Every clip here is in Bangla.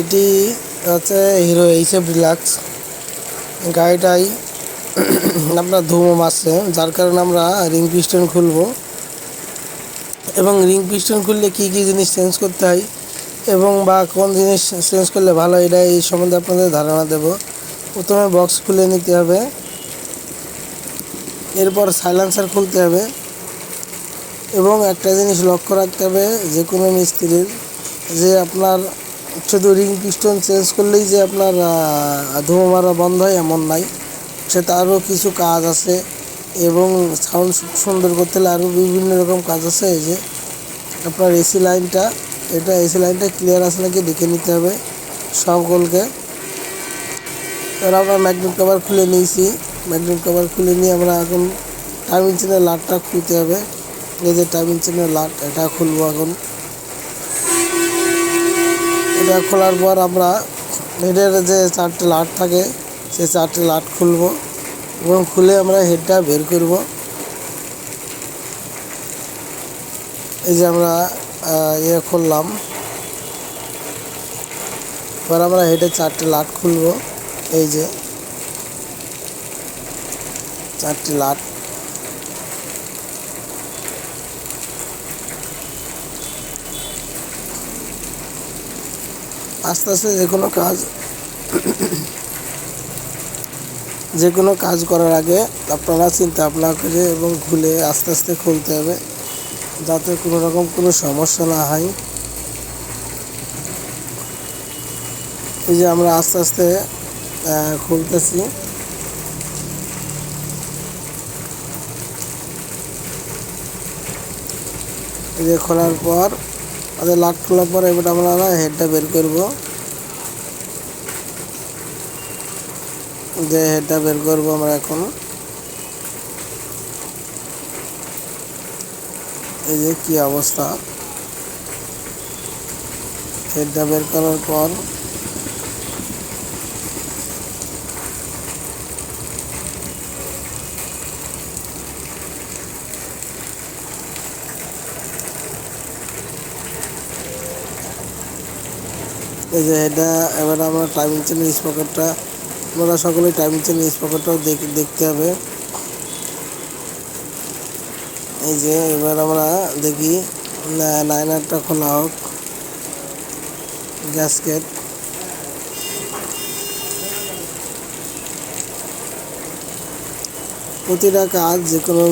এটি হচ্ছে হিরো এইচএফ ডিলাক্স গাড়িটাই আপনার ধুমো মারছে যার কারণে আমরা রিং পিস্টন খুলবো। এবং রিং পিস্টন খুললে কী কী জিনিস চেঞ্জ করতে হয় এবং বা কোন জিনিস চেঞ্জ করলে ভালো এটা এই সম্বন্ধে আপনাদের ধারণা দেব। প্রথমে বক্স খুলে নিতে হবে। এরপর সাইলেন্সার খুলতে হবে। এবং একটা জিনিস লক্ষ্য রাখতে হবে, যে কোনো মিস্ত্রির, যে আপনার শুধু রিং পিস্টন চেঞ্জ করলেই যে আপনার ধুমো মারা বন্ধ হয় এমন নাই। সেটা আরও কিছু কাজ আছে এবং সাউন্ড সুন্দর করতে হলে আরও বিভিন্ন রকম কাজ আছে এই যে, আপনার এসি লাইনটা এটা এসি লাইনটা ক্লিয়ার আছে নাকি দেখে নিতে হবে সকলকে। এবার আমরা ম্যাগনেট কভার খুলে নিয়েছি। ম্যাগনেট কভার খুলে নিয়ে আমরা এখন টাইম ইঞ্জিনের লাটটা খুলতে হবে। এই যে টাইম ইঞ্জিনের লাট, এটা খুলবো এখন। এটা খোলার পর আমরা হেডের যে চারটে লাট থাকে, সেই চারটে লাট খুলবো এবং খুলে আমরা হেডটা বের করব। এই যে আমরা ইয়ে খুললাম। এবার আমরা হেডের চারটে লাট খুলবো। এই যে, চারটি লাট আস্তে আস্তে যে কোনো কাজ, যে কোনো কাজ করার আগে আপনারা চিন্তা ভাবনা করে এবং খুলে আস্তে আস্তে খুলতে হবে, যাতে কোনো রকম কোনো সমস্যা না হয়। এই যে আমরা আস্তে আস্তে খুলতেছি। এই যে খোলার পর আমাদের লাট খোলার পর এবার আমরা হেডটা বের করব। যে হেডটা বের করব আমরা এখন। এই যে কি অবস্থা। হেডটা বের করার পর এই যে এটা, এবার আমরা টাইম ইঞ্চের স্পকেটটা আমরা সকলেই টাইম ইঞ্চের স্পকেটটাও দেখতে হবে। এই যে, এবার আমরা দেখি লাইনারটা খোলা হোক। গ্যাসকেট প্রতিটা কাজ, যে কোনো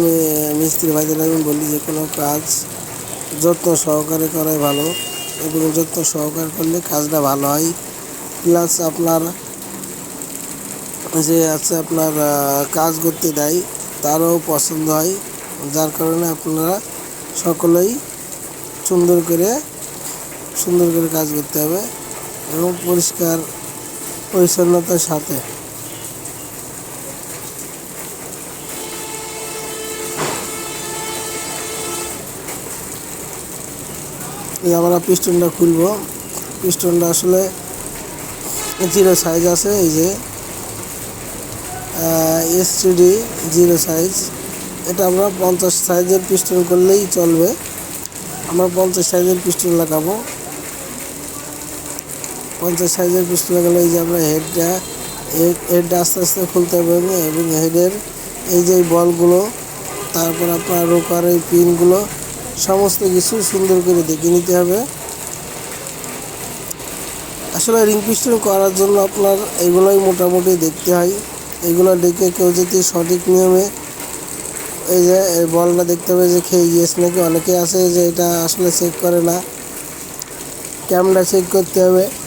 মিস্ত্রি ভাইদের আমি বলি, যে কোনো কাজ যত্ন সহকারে করাই ভালো। এগুলো সহকারে করলে কাজটা ভালো হয়। প্লাস আপনার যে আছে আপনার কাজ করতে দেয়, তারও পছন্দ হয়। যার কারণে আপনারা সকলেই সুন্দর করে সুন্দর করে কাজ করতে হবে এবং পরিষ্কার, পরিচ্ছন্নতার সাথে। আমরা পিস্টনটা খুলবো। পিস্টনটা আসলে জিরো সাইজ আছে, এই যে। এস এসটিডি জিরো সাইজ এটা আমরা পঞ্চাশ সাইজের পিস্টন করলেই চলবে। আমরা পঞ্চাশ সাইজের পিস্টন লাগাবো। পঞ্চাশ সাইজের পিস্টন লাগালে এই যে আমরা হেডটা হেডটা আস্তে আস্তে খুলতে হবে এবং হেডের এই যে বলগুলো তারপর আপনার রোকার এই পিনগুলো সমস্ত কিছু সুন্দর করে দেখে নিতে হবে। আসলে রিং পিস্টন করার জন্য আপনার এগুলোই মোটামুটি দেখতে হয়। এগুলো দেখে কেউ যদি সঠিক নিয়মে এই যে বলটা দেখতে হবে যে, খেয়ে গিয়েছে নাকি? অনেকে আছে যে, এটা আসলে চেক করে না। ক্যামেরা চেক করতে হবে।